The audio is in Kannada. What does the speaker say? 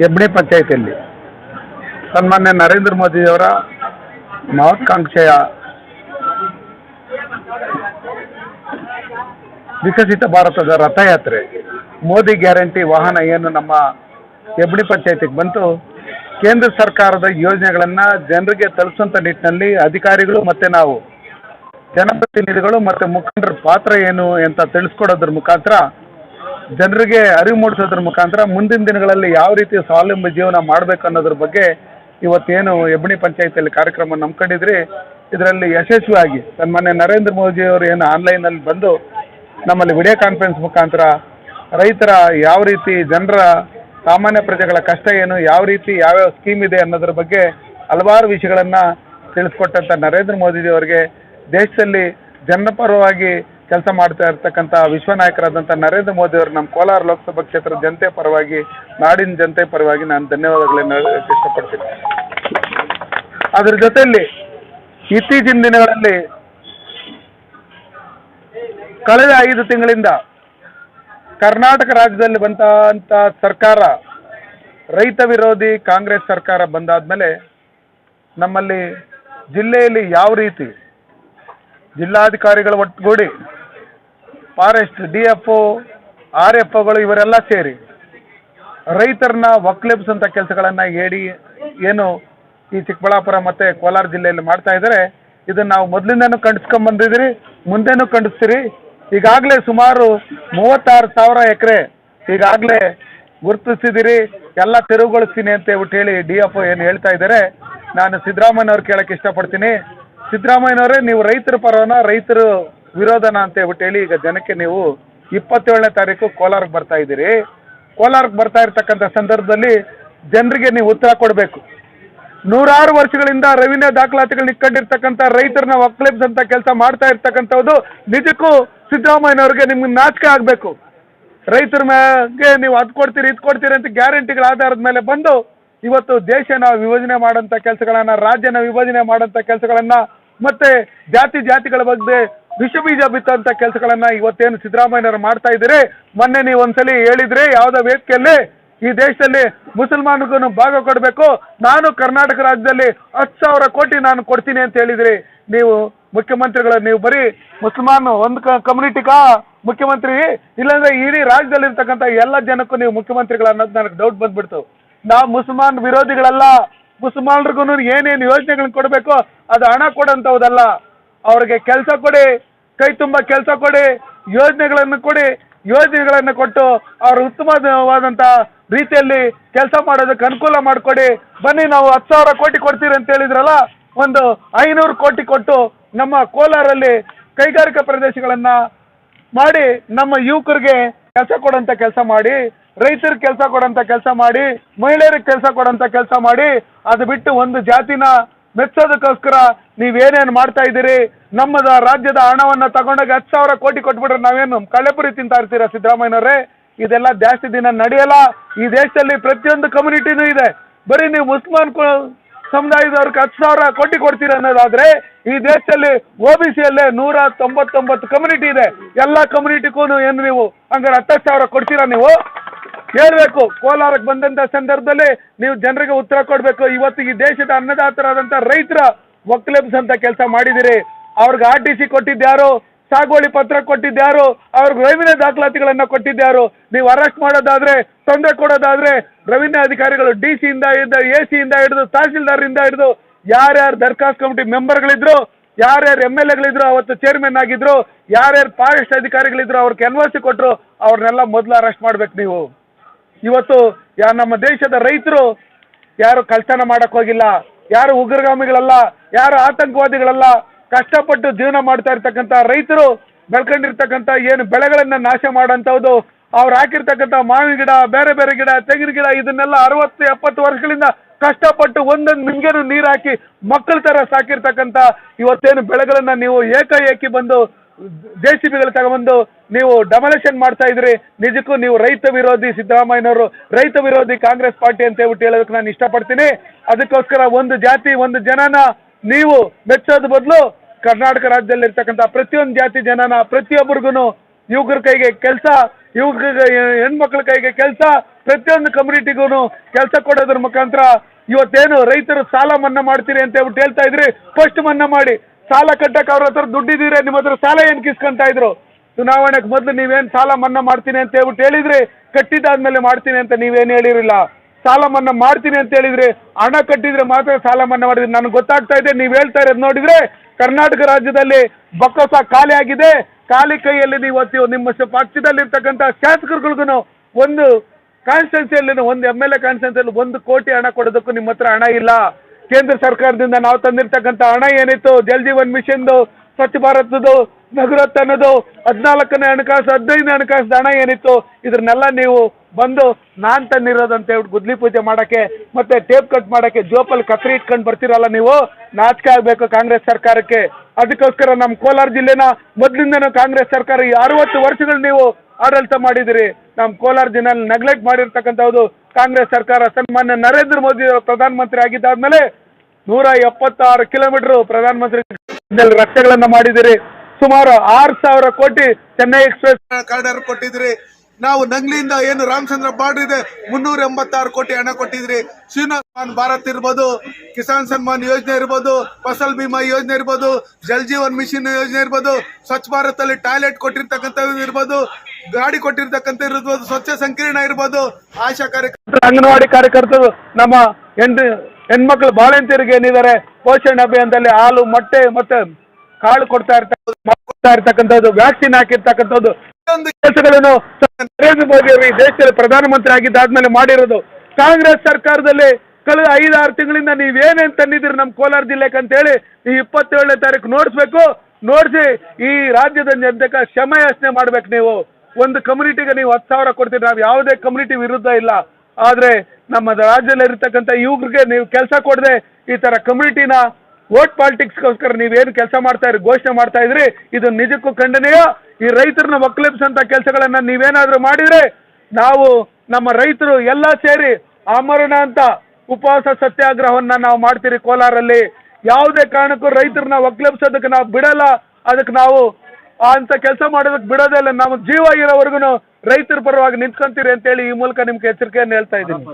ಹೆಬ್ಳಿ ಪಂಚಾಯತಿಯಲ್ಲಿ. ಸನ್ಮಾನ್ಯ ನರೇಂದ್ರ ಮೋದಿಯವರ ಮಾಕಾಂಕ್ಷೆಯ ವಿಕಸಿತ ಭಾರತದ ರಥಯಾತ್ರೆ. ಮೋದಿ ಗ್ಯಾರಂಟಿ ವಾಹನ ಏನು ನಮ್ಮ ಹೆಬ್ಳಿ ಪಂಚಾಯತಿಗೆ ಬಂತು. ಕೇಂದ್ರ ಸರ್ಕಾರದ ಯೋಜನೆಗಳನ್ನು ಜನರಿಗೆ ತಲುಪಿಸುವಂಥ ನಿಟ್ಟಿನಲ್ಲಿ ಅಧಿಕಾರಿಗಳು ಮತ್ತು ನಾವು ಜನಪ್ರತಿನಿಧಿಗಳು ಮತ್ತು ಮುಖಂಡರ ಪಾತ್ರ ಏನು ಅಂತ ತಿಳಿಸ್ಕೊಡೋದ್ರ ಮುಖಾಂತರ ಜನರಿಗೆ ಅರಿವು ಮೂಡಿಸೋದ್ರ ಮುಖಾಂತರ ಮುಂದಿನ ದಿನಗಳಲ್ಲಿ ಯಾವ ರೀತಿ ಸ್ವಾವಲಂಬಿ ಜೀವನ ಮಾಡಬೇಕು ಅನ್ನೋದ್ರ ಬಗ್ಗೆ ಇವತ್ತೇನು ಹೆಬ್ಬಣಿ ಪಂಚಾಯತಿಯಲ್ಲಿ ಕಾರ್ಯಕ್ರಮ ನಂಬ್ಕೊಂಡಿದ್ರಿ ಇದರಲ್ಲಿ ಯಶಸ್ವಿಯಾಗಿ ಸನ್ಮಾನ್ಯ ನರೇಂದ್ರ ಮೋದಿ ಅವರು ಏನು ಆನ್ಲೈನಲ್ಲಿ ಬಂದು ನಮ್ಮಲ್ಲಿ ವಿಡಿಯೋ ಕಾನ್ಫರೆನ್ಸ್ ಮುಖಾಂತರ ರೈತರ ಯಾವ ರೀತಿ ಜನರ ಸಾಮಾನ್ಯ ಪ್ರಜೆಗಳ ಕಷ್ಟ ಏನು, ಯಾವ ರೀತಿ ಯಾವ್ಯಾವ ಸ್ಕೀಮ್ ಇದೆ ಅನ್ನೋದ್ರ ಬಗ್ಗೆ ಹಲವಾರು ವಿಷಯಗಳನ್ನು ತಿಳಿಸ್ಕೊಟ್ಟಂಥ ನರೇಂದ್ರ ಮೋದಿಜಿಯವರಿಗೆ ದೇಶದಲ್ಲಿ ಜನರ ಪರವಾಗಿ ಕೆಲಸ ಮಾಡ್ತಾ ಇರ್ತಕ್ಕಂಥ ವಿಶ್ವನಾಯಕರಾದಂಥ ನರೇಂದ್ರ ಮೋದಿ ಅವರು ನಮ್ಮ ಕೋಲಾರ ಲೋಕಸಭಾ ಕ್ಷೇತ್ರದ ಜನತೆ ಪರವಾಗಿ, ನಾಡಿನ ಜನತೆ ಪರವಾಗಿ ನಾನು ಧನ್ಯವಾದಗಳನ್ನು ಹೇಳಕ್ಕೆ ಇಷ್ಟಪಡ್ತೀನಿ. ಅದರ ಜೊತೆಯಲ್ಲಿ ಇತ್ತೀಚಿನ ದಿನಗಳಲ್ಲಿ ಕಳೆದ ಐದು ತಿಂಗಳಿಂದ ಕರ್ನಾಟಕ ರಾಜ್ಯದಲ್ಲಿ ಬಂದಂಥ ಸರ್ಕಾರ, ರೈತ ವಿರೋಧಿ ಕಾಂಗ್ರೆಸ್ ಸರ್ಕಾರ ಬಂದಾದ್ಮೇಲೆ ನಮ್ಮಲ್ಲಿ ಜಿಲ್ಲೆಯಲ್ಲಿ ಯಾವ ರೀತಿ ಜಿಲ್ಲಾಧಿಕಾರಿಗಳು ಒಟ್ಟುಗೂಡಿ forest, D F O, R F ಇವರೆಲ್ಲ ಸೇರಿ ರೈತರನ್ನ ಅಂತ ಕೆಲಸಗಳನ್ನು ಹೇಳಿ ಏನು ಈ ಚಿಕ್ಕಬಳ್ಳಾಪುರ ಮತ್ತು ಕೋಲಾರ ಜಿಲ್ಲೆಯಲ್ಲಿ ಮಾಡ್ತಾ ಇದ್ದಾರೆ. ಇದನ್ನು ನಾವು ಮೊದಲಿಂದನೂ ಕಂಡಿಸ್ಕೊಂಬಂದಿದ್ದೀರಿ ಮುಂದೆನೂ ಖಂಡಿಸ್ತೀರಿ ಈಗಾಗಲೇ ಸುಮಾರು ಮೂವತ್ತಾರು ಸಾವಿರ ಎಕರೆ ಈಗಾಗಲೇ ಗುರುತಿಸಿದಿರಿ ಎಲ್ಲ ತೆರವುಗೊಳಿಸ್ತೀನಿ ಅಂತ ಹೇಳ್ಬಿಟ್ಟು ಹೇಳಿ ಡಿ ಎಫ್ ಒ ಏನು ಹೇಳ್ತಾ ಇದ್ದಾರೆ. ನಾನು ಸಿದ್ದರಾಮಯ್ಯನವ್ರು ಕೇಳಕ್ಕೆ ಇಷ್ಟಪಡ್ತೀನಿ. ಸಿದ್ದರಾಮಯ್ಯನವರೇ, ನೀವು ರೈತರ ಪರವನ, ರೈತರು ವಿರೋಧನ ಅಂತ ಹೇಳ್ಬಿಟ್ಟು ಹೇಳಿ ಈಗ ಜನಕ್ಕೆ ನೀವು ಇಪ್ಪತ್ತೇಳನೇ ತಾರೀಕು ಕೋಲಾರಕ್ಕೆ ಬರ್ತಾ ಇದ್ದೀರಿ. ಕೋಲಾರಕ್ಕೆ ಬರ್ತಾ ಇರ್ತಕ್ಕಂಥ ಸಂದರ್ಭದಲ್ಲಿ ಜನರಿಗೆ ನೀವು ಉತ್ತರ ಕೊಡಬೇಕು. ನೂರಾರು ವರ್ಷಗಳಿಂದ ರೆವಿನ್ಯೂ ದಾಖಲಾತಿಗಳನ್ನ ಇಟ್ಕೊಂಡಿರ್ತಕ್ಕಂಥ ರೈತರನ್ನ ಒಕ್ಕಲಿಬ್ಸಂತ ಕೆಲಸ ಮಾಡ್ತಾ ಇರ್ತಕ್ಕಂಥದ್ದು ನಿಜಕ್ಕೂ ಸಿದ್ದರಾಮಯ್ಯನವ್ರಿಗೆ ನಿಮ್ಗೆ ನಾಚಿಕೆ ಆಗಬೇಕು. ರೈತರ ಮೇಲೆ ನೀವು ಅದು ಕೊಡ್ತೀರಿ, ಇದು ಕೊಡ್ತೀರಿ ಅಂತ ಗ್ಯಾರಂಟಿಗಳ ಆಧಾರದ ಮೇಲೆ ಬಂದು ಇವತ್ತು ದೇಶನ ವಿಭಜನೆ ಮಾಡೋಂಥ ಕೆಲಸಗಳನ್ನ, ರಾಜ್ಯನ ವಿಭಜನೆ ಮಾಡೋಂಥ ಕೆಲಸಗಳನ್ನ ಮತ್ತೆ ಜಾತಿ ಜಾತಿಗಳ ಬಗ್ಗೆ ವಿಷ ಬೀಜ ಬಿತ್ತಂಥ ಕೆಲಸಗಳನ್ನ ಇವತ್ತೇನು ಸಿದ್ದರಾಮಯ್ಯನವರು ಮಾಡ್ತಾ ಇದ್ದೀರಿ? ಮೊನ್ನೆ ನೀವು ಒಂದ್ಸಲಿ ಹೇಳಿದ್ರೆ ಯಾವ್ದೋ ವೇದಿಕೆಯಲ್ಲಿ ಈ ದೇಶದಲ್ಲಿ ಮುಸಲ್ಮಾನಿಗೂ ಭಾಗ ಕೊಡಬೇಕು. ನಾನು ಕರ್ನಾಟಕ ರಾಜ್ಯದಲ್ಲಿ ಹತ್ತು ಸಾವಿರ ಕೋಟಿ ನಾನು ಕೊಡ್ತೀನಿ ಅಂತ ಹೇಳಿದ್ರಿ. ನೀವು ಮುಖ್ಯಮಂತ್ರಿಗಳು ನೀವು ಬರೀ ಮುಸಲ್ಮಾನ್ ಒಂದು ಕಮ್ಯುನಿಟಿಗಾ ಮುಖ್ಯಮಂತ್ರಿ? ಇಲ್ಲಾಂದ್ರೆ ಇಡೀ ರಾಜ್ಯದಲ್ಲಿರ್ತಕ್ಕಂಥ ಎಲ್ಲ ಜನಕ್ಕೂ ನೀವು ಮುಖ್ಯಮಂತ್ರಿಗಳು ಅನ್ನೋದು ನನಗೆ ಡೌಟ್ ಬಂದ್ಬಿಡ್ತು. ನಾವು ಮುಸಲ್ಮಾನ್ ವಿರೋಧಿಗಳಲ್ಲ. ಮುಸಲ್ಮಾನರಿಗೂ ಏನೇನು ಯೋಜನೆಗಳನ್ನ ಕೊಡಬೇಕು? ಅದು ಹಣ ಕೊಡೋಂಥವುದಲ್ಲ ಅವ್ರಿಗೆ ಕೆಲಸ ಕೊಡಿ. ಕೈ ತುಂಬ ಕೆಲಸ ಕೊಡಿ, ಯೋಜನೆಗಳನ್ನು ಕೊಡಿ, ಯೋಜನೆಗಳನ್ನು ಕೊಟ್ಟು ಅವ್ರು ಉತ್ತಮವಾದಂಥ ರೀತಿಯಲ್ಲಿ ಕೆಲಸ ಮಾಡೋದಕ್ಕೆ ಅನುಕೂಲ ಮಾಡಿಕೊಡಿ. ಬನ್ನಿ ನಾವು ಹತ್ತು ಸಾವಿರ ಕೋಟಿ ಕೊಡ್ತೀರಿ ಅಂತ ಹೇಳಿದ್ರಲ್ಲ, ಒಂದು ಐನೂರು ಕೋಟಿ ಕೊಟ್ಟು ನಮ್ಮ ಕೋಲಾರಲ್ಲಿ ಕೈಗಾರಿಕಾ ಪ್ರದೇಶಗಳನ್ನು ಮಾಡಿ, ನಮ್ಮ ಯುವಕರಿಗೆ ಕೆಲಸ ಕೊಡೋಂಥ ಕೆಲಸ ಮಾಡಿ, ರೈತರಿಗೆ ಕೆಲಸ ಕೊಡೋಂಥ ಕೆಲಸ ಮಾಡಿ, ಮಹಿಳೆಯರಿಗೆ ಕೆಲಸ ಕೊಡೋಂಥ ಕೆಲಸ ಮಾಡಿ, ಅದು ಬಿಟ್ಟು ಒಂದು ಜಾತಿನ ಮೆಚ್ಚೋದಕ್ಕೋಸ್ಕರ ನೀವೇನೇನು ಮಾಡ್ತಾ ಇದ್ದೀರಿ? ನಮ್ಮದ ರಾಜ್ಯದ ಹಣವನ್ನು ತಗೊಂಡೋಗಿ ಹತ್ತು ಸಾವಿರ ಕೋಟಿ ಕೊಟ್ಬಿಟ್ರೆ ನಾವೇನು ಕಳೆಪುರಿ ತಿಂತಾ ಇರ್ತೀರಾ ಸಿದ್ದರಾಮಯ್ಯನವರೇ? ಇದೆಲ್ಲ ಜಾಸ್ತಿ ದಿನ ನಡೆಯಲ್ಲ. ಈ ದೇಶದಲ್ಲಿ ಪ್ರತಿಯೊಂದು ಕಮ್ಯುನಿಟಿನೂ ಇದೆ. ಬರೀ ನೀವು ಮುಸ್ಲ್ಮಾನ್ ಕು- ಸಮುದಾಯದವ್ರಿಗೆ ಹತ್ತು ಸಾವಿರ ಕೋಟಿ ಕೊಡ್ತೀರ ಅನ್ನೋದಾದ್ರೆ ಈ ದೇಶದಲ್ಲಿ ಒ ಬಿ ಸಿಯಲ್ಲೇ ನೂರ ತೊಂಬತ್ತೊಂಬತ್ತು ಕಮ್ಯುನಿಟಿ ಇದೆ. ಎಲ್ಲ ಕಮ್ಯುನಿಟಿಗೂ ಏನು ನೀವು ಹಂಗಾರೆ ಹತ್ತು ಸಾವಿರ ಕೊಡ್ತೀರಾ ನೀವು? ಹೇಳ್ಬೇಕು. ಕೋಲಾರಕ್ಕೆ ಬಂದಂತ ಸಂದರ್ಭದಲ್ಲಿ ನೀವು ಜನರಿಗೆ ಉತ್ತರ ಕೊಡಬೇಕು. ಇವತ್ತು ಈ ದೇಶದ ಅನ್ನದಾತರಾದಂಥ ರೈತರ ಒಕ್ಕಲೆಬ್ಸಂತ ಕೆಲಸ ಮಾಡಿದಿರಿ ಅವ್ರಿಗೆ ಆರ್ ಟಿ ಸಿ ಕೊಟ್ಟಿದ್ದ್ಯಾರು ಸಾಗುವಳಿ ಪತ್ರ ಕೊಟ್ಟಿದ್ದ್ಯಾರು ಅವ್ರಿಗೆ ರೆವಿನ್ಯೂ ದಾಖಲಾತಿಗಳನ್ನ ಕೊಟ್ಟಿದ್ದ್ಯಾರು ನೀವು ಅರೆಸ್ಟ್ ಮಾಡೋದಾದ್ರೆ, ತೊಂದರೆ ಕೊಡೋದಾದ್ರೆ ರೆವಿನ್ಯೂ ಅಧಿಕಾರಿಗಳು ಡಿ ಸಿಯಿಂದ ಹಿಡಿದು ಎ ಸಿಯಿಂದ ಹಿಡಿದು ತಹಸೀಲ್ದಾರಿಂದ ಹಿಡಿದು ಯಾರ್ಯಾರು ದರ್ಖಾಸ್ತ್ ಕಮಿಟಿ ಮೆಂಬರ್ಗಳಿದ್ರು, ಯಾರ್ಯಾರು ಎಂ ಎಲ್ ಎಗಳಿದ್ರು, ಅವತ್ತು ಚೇರ್ಮನ್ ಆಗಿದ್ರು, ಯಾರ್ಯಾರು ಫಾರೆಸ್ಟ್ ಅಧಿಕಾರಿಗಳಿದ್ರು, ಅವ್ರಿಗೆ ಎನ್ ಸಿ ಕೊಟ್ಟರು ಅವ್ರನ್ನೆಲ್ಲ ಮೊದಲು ಅರೆಸ್ಟ್ ಮಾಡ್ಬೇಕು ನೀವು. ಇವತ್ತು ಯಾ ನಮ್ಮ ದೇಶದ ರೈತರು ಯಾರು ಕಳ್ತನ ಮಾಡಕ್ ಹೋಗಿಲ್ಲ, ಯಾರು ಉಗ್ರಗಾಮಿಗಳಲ್ಲ, ಯಾರು ಆತಂಕವಾದಿಗಳಲ್ಲ ಕಷ್ಟಪಟ್ಟು ಜೀವನ ಮಾಡ್ತಾ ಇರ್ತಕ್ಕಂಥ ರೈತರು ಬೆಳ್ಕೊಂಡಿರ್ತಕ್ಕಂಥ ಏನು ಬೆಳೆಗಳನ್ನ ನಾಶ ಮಾಡೋಂಥದ್ದು ಅವ್ರು ಹಾಕಿರ್ತಕ್ಕಂಥ ಮಾವಿನ ಗಿಡ, ಬೇರೆ ಬೇರೆ ಗಿಡ, ತೆಂಗಿನ ಗಿಡ, ಇದನ್ನೆಲ್ಲ ಅರವತ್ತು, ಎಪ್ಪತ್ತು ವರ್ಷಗಳಿಂದ ಕಷ್ಟಪಟ್ಟು ಒಂದೊಂದು ನಿಮ್ಗೇನು ನೀರು ಹಾಕಿ ಮಕ್ಕಳ ಥರ ಸಾಕಿರ್ತಕ್ಕಂಥ ಇವತ್ತೇನು ಬೆಳೆಗಳನ್ನ ನೀವು ಏಕಾಏಕಿ ಬಂದು ಜೆ ಸಿ ಬಿಗಳು ತಗೊಂಬಂದು ನೀವು ಡಮಲೇಷನ್ ಮಾಡ್ತಾ ಇದ್ರಿ. ನಿಜಕ್ಕೂ ನೀವು ರೈತ ವಿರೋಧಿ ಸಿದ್ದರಾಮಯ್ಯನವರು, ರೈತ ವಿರೋಧಿ ಕಾಂಗ್ರೆಸ್ ಪಾರ್ಟಿ ಅಂತ ಹೇಳ್ಬಿಟ್ಟು ಹೇಳೋದಕ್ಕೆ ನಾನು ಇಷ್ಟಪಡ್ತೀನಿ. ಅದಕ್ಕೋಸ್ಕರ ಒಂದು ಜಾತಿ, ಒಂದು ಜನನ ನೀವು ಮೆಚ್ಚೋದು ಬದಲು ಕರ್ನಾಟಕ ರಾಜ್ಯದಲ್ಲಿ ಇರ್ತಕ್ಕಂಥ ಪ್ರತಿಯೊಂದು ಜಾತಿ ಜನನ ಪ್ರತಿಯೊಬ್ಬರಿಗೂ ಯುವಕರ ಕೈಗೆ ಕೆಲಸ, ಯುವಕರಿಗೆ, ಹೆಣ್ಮಕ್ಳ ಕೈಗೆ ಕೆಲಸ, ಪ್ರತಿಯೊಂದು ಕಮ್ಯುನಿಟಿಗೂ ಕೆಲಸ ಕೊಡೋದ್ರ ಮುಖಾಂತರ ಇವತ್ತೇನು ರೈತರು ಸಾಲ ಮನ್ನಾ ಮಾಡ್ತೀರಿ ಅಂತ ಹೇಳ್ಬಿಟ್ಟು ಹೇಳ್ತಾ ಇದ್ರಿ ಫಸ್ಟ್ ಮನ್ನಾ ಮಾಡಿ. ಸಾಲ ಕಟ್ಟಕ್ಕೆ ಅವ್ರ ಹತ್ರ ದುಡ್ಡಿದ್ದೀರಿ, ನಿಮ್ಮ ಹತ್ರ ಸಾಲ ಏನು ಕಿಸ್ಕೊಂತ ಇದ್ರು? ಚುನಾವಣೆಗೆ ಮೊದಲು ನೀವೇನು ಸಾಲ ಮನ್ನಾ ಮಾಡ್ತೀನಿ ಅಂತ ಹೇಳ್ಬಿಟ್ಟು ಹೇಳಿದ್ರಿ, ಕಟ್ಟಿದ್ದಾದ್ಮೇಲೆ ಮಾಡ್ತೀನಿ ಅಂತ ನೀವೇನು ಹೇಳಿರಲಿಲ್ಲ. ಸಾಲ ಮನ್ನಾ ಮಾಡ್ತೀನಿ ಅಂತ ಹೇಳಿದ್ರೆ, ಹಣ ಕಟ್ಟಿದ್ರೆ ಮಾತ್ರ ಸಾಲ ಮನ್ನಾ ಮಾಡಿದ್ರೆ. ನನಗೆ ಗೊತ್ತಾಗ್ತಾ ಇದೆ, ನೀವು ಹೇಳ್ತಾ ಇರೋದು ನೋಡಿದ್ರೆ ಕರ್ನಾಟಕ ರಾಜ್ಯದಲ್ಲಿ ಬೊಕ್ಕಸ ಖಾಲಿ ಆಗಿದೆ. ಖಾಲಿ ಕೈಯಲ್ಲಿ ನೀವು ಇವತ್ತು ನಿಮ್ಮ ಪಕ್ಷದಲ್ಲಿರ್ತಕ್ಕಂಥ ಶಾಸಕರುಗಳಿಗೂ ಒಂದು ಕಾನ್ಸ್ಟಿಟ್ಯೂನ್ಸಿಯಲ್ಲಿ ಒಂದು ಎಂ ಎಲ್ ಎ ಕಾನ್ಸ್ಟಿಟ್ಯೂನ್ಸಿಯಲ್ಲಿ ಒಂದು ಕೋಟಿ ಹಣ ಕೊಡೋದಕ್ಕೂ ನಿಮ್ಮ ಹತ್ರ ಹಣ ಇಲ್ಲ. ಕೇಂದ್ರ ಸರ್ಕಾರದಿಂದ ನಾವು ತಂದಿರ್ತಕ್ಕಂಥ ಹಣ ಏನಿತ್ತು? ಜಲ್ ಜೀವನ್ ಮಿಷನ್ದು, ಸ್ವಚ್ಛ ಭಾರತದ್ದು ನಗರತ್ ಅನ್ನೋದು ಹದಿನಾಲ್ಕನೇ ಹಣಕಾಸು, ಹದಿನೈದನೇ ಹಣಕಾಸು ಹಣ ಏನಿತ್ತು? ಇದನ್ನೆಲ್ಲ ನೀವು ಬಂದು ನಾನ್ ತಂದಿರೋದು ಹೇಳ್ಬಿಟ್ಟು ಗುದ್ಲಿ ಪೂಜೆ ಮಾಡಕ್ಕೆ, ಮತ್ತೆ ಟೇಪ್ ಕಟ್ ಮಾಡಕ್ಕೆ ಜೋಪಲ್ಲಿ ಕತ್ರಿ ಇಟ್ಕೊಂಡು ಬರ್ತೀರಲ್ಲ ನೀವು? ನಾಚಿಕೆ ಆಗಬೇಕು ಕಾಂಗ್ರೆಸ್ ಸರ್ಕಾರಕ್ಕೆ. ಅದಕ್ಕೋಸ್ಕರ ನಮ್ಮ ಕೋಲಾರ ಜಿಲ್ಲೆನ ಮೊದಲಿಂದನೂ ಕಾಂಗ್ರೆಸ್ ಸರ್ಕಾರ ಈ ಅರವತ್ತು ವರ್ಷಗಳು ನೀವು ಆಡಳಿತ ಮಾಡಿದಿರಿ. ನಮ್ಮ ಕೋಲಾರ ಜಿಲ್ಲೆ ನೆಗ್ಲೆಕ್ಟ್ ಮಾಡಿರ್ತಕ್ಕಂಥದ್ದು ಕಾಂಗ್ರೆಸ್ ಸರ್ಕಾರ. ಸನ್ಮಾನ್ಯ ನರೇಂದ್ರ ಮೋದಿ ಅವರು ಪ್ರಧಾನಮಂತ್ರಿ ಆಗಿದ್ದಾದ್ಮೇಲೆ ನೂರ ಎಪ್ಪತ್ತಾರು ಕಿಲೋಮೀಟರ್ ಪ್ರಧಾನಮಂತ್ರಿ ರಸ್ತೆಗಳನ್ನ ಮಾಡಿದಿರಿ. ಸುಮಾರು ಆರು ಸಾವಿರ ಕೋಟಿ ಚೆನ್ನೈ ಎಕ್ಸ್ಪ್ರೆಸ್ ಕಾರಿಡಾರ್ ಕೊಟ್ಟಿದ್ರಿ. ನಾವು ನಂಗ್ಲಿಯಿಂದ ಏನು ರಾಮಚಂದ್ರ ಬಾರ್ಡರ್ ಇದೆ? ಮುನ್ನೂರ ಎಂಬತ್ತಾರು ಕೋಟಿ ಹಣ ಕೊಟ್ಟಿದ್ರಿ. ಶ್ರೀನಿವಾನ್ ಭಾರತ್ ಇರ್ಬೋದು, ಕಿಸಾನ್ ಸನ್ಮಾನ್ ಯೋಜನೆ ಇರ್ಬೋದು, ಫಸಲ್ ಬಿಮಾ ಯೋಜನೆ ಇರ್ಬೋದು, ಜಲ್ ಜೀವನ್ ಮಿಷನ್ ಯೋಜನೆ ಇರ್ಬೋದು, ಸ್ವಚ್ಛ ಭಾರತ್ ಅಲ್ಲಿ ಟಾಯ್ಲೆಟ್ ಕೊಟ್ಟಿರ್ತಕ್ಕಂಥದ್ದು ಇರ್ಬೋದು, ಗಾಡಿ ಕೊಟ್ಟಿರ್ತಕ್ಕಂಥ ಇರ್ಬೋದು, ಸ್ವಚ್ಛ ಸಂಕೀರ್ಣ ಇರ್ಬೋದು, ಆಶಾ ಕಾರ್ಯಕರ್ತರು ಅಂಗನವಾಡಿ ಕಾರ್ಯಕರ್ತರು, ನಮ್ಮ ಹೆಣ್ಣು ಹೆಣ್ಮಕ್ಳು ಬಾಳಂತಿಯರಿಗೆ ಏನಿದ್ದಾರೆ, ಪೋಷಣೆ ಅಭಿಯಾನದಲ್ಲಿ ಹಾಲು, ಮೊಟ್ಟೆ ಮತ್ತೆ ಕಾಳು ಕೊಡ್ತಾ ಇರ್ತಕ್ಕಂಥದ್ದು ವ್ಯಾಕ್ಸಿನ್ ಹಾಕಿರ್ತಕ್ಕಂಥದ್ದು. ಒಂದು ಕೆಲಸಗಳನ್ನು ನರೇಂದ್ರ ಮೋದಿ ಅವರು ಈ ದೇಶದಲ್ಲಿ ಪ್ರಧಾನಮಂತ್ರಿ ಆಗಿದ್ದಾದ್ಮೇಲೆ ಮಾಡಿರೋದು. ಕಾಂಗ್ರೆಸ್ ಸರ್ಕಾರದಲ್ಲಿ ಕಳೆದ ಐದಾರು ತಿಂಗಳಿಂದ ನೀವೇನೇನ್ ತಂದಿದ್ದೀರಿ ನಮ್ಮ ಕೋಲಾರ ಜಿಲ್ಲೆಗೆ ಅಂತೇಳಿ ಈ ಇಪ್ಪತ್ತೇಳನೇ ತಾರೀಕು ನೋಡಿಸ್ಬೇಕು. ನೋಡಿಸಿ ಈ ರಾಜ್ಯದ ಜನತೆಗೆ ಕ್ಷಮೆ ಯಾಚನೆ ಮಾಡ್ಬೇಕು ನೀವು. ಒಂದು ಕಮ್ಯುನಿಟಿಗೆ ನೀವು ಹತ್ತು ಸಾವಿರ ಕೊಡ್ತೀರಿ. ನಾವು ಯಾವುದೇ ಕಮ್ಯುನಿಟಿ ವಿರುದ್ಧ ಇಲ್ಲ. ಆದ್ರೆ ನಮ್ಮ ರಾಜ್ಯದಲ್ಲಿ ಇರತಕ್ಕಂಥ ಯುವಕರಿಗೆ ನೀವು ಕೆಲಸ ಕೊಡದೆ ಈ ಥರ ಕಮ್ಯುನಿಟಿನ ವೋಟ್ ಪಾಲಿಟಿಕ್ಸ್ಗೋಸ್ಕರ ನೀವೇನು ಕೆಲಸ ಮಾಡ್ತಾ ಇದ್ರಿ ಘೋಷಣೆ ಮಾಡ್ತಾ ಇದ್ರಿ, ಇದು ನಿಜಕ್ಕೂ ಖಂಡನೀಯ ಈ ರೈತರನ್ನ ಒಕ್ಕಲೆಬ್ಸಂತ ಕೆಲಸಗಳನ್ನ ನೀವೇನಾದ್ರೂ ಮಾಡಿದ್ರೆ ನಾವು ನಮ್ಮ ರೈತರು ಎಲ್ಲ ಸೇರಿ ಅಮರಣ ಅಂತ ಉಪವಾಸ ಸತ್ಯಾಗ್ರಹವನ್ನ ನಾವು ಮಾಡ್ತೀರಿ ಕೋಲಾರಲ್ಲಿ. ಯಾವುದೇ ಕಾರಣಕ್ಕೂ ರೈತರನ್ನ ಒಕ್ಲೆಬ್ಸೋದಕ್ಕೆ ನಾವು ಬಿಡಲ್ಲ. ಅದಕ್ಕೆ ನಾವು ಅಂತ ಕೆಲಸ ಮಾಡೋದಕ್ಕೆ ಬಿಡೋದೇ ಇಲ್ಲ. ನಮ್ಮ ಜೀವ ಇರೋವರೆಗೂ ರೈತರ ಪರವಾಗಿ ನಿಂತ್ಕೊಂತೀರಿ ಅಂತೇಳಿ ಈ ಮೂಲಕ ನಿಮ್ಗೆ ಎಚ್ಚರಿಕೆಯನ್ನು ಹೇಳ್ತಾ ಇದ್ದೀನಿ.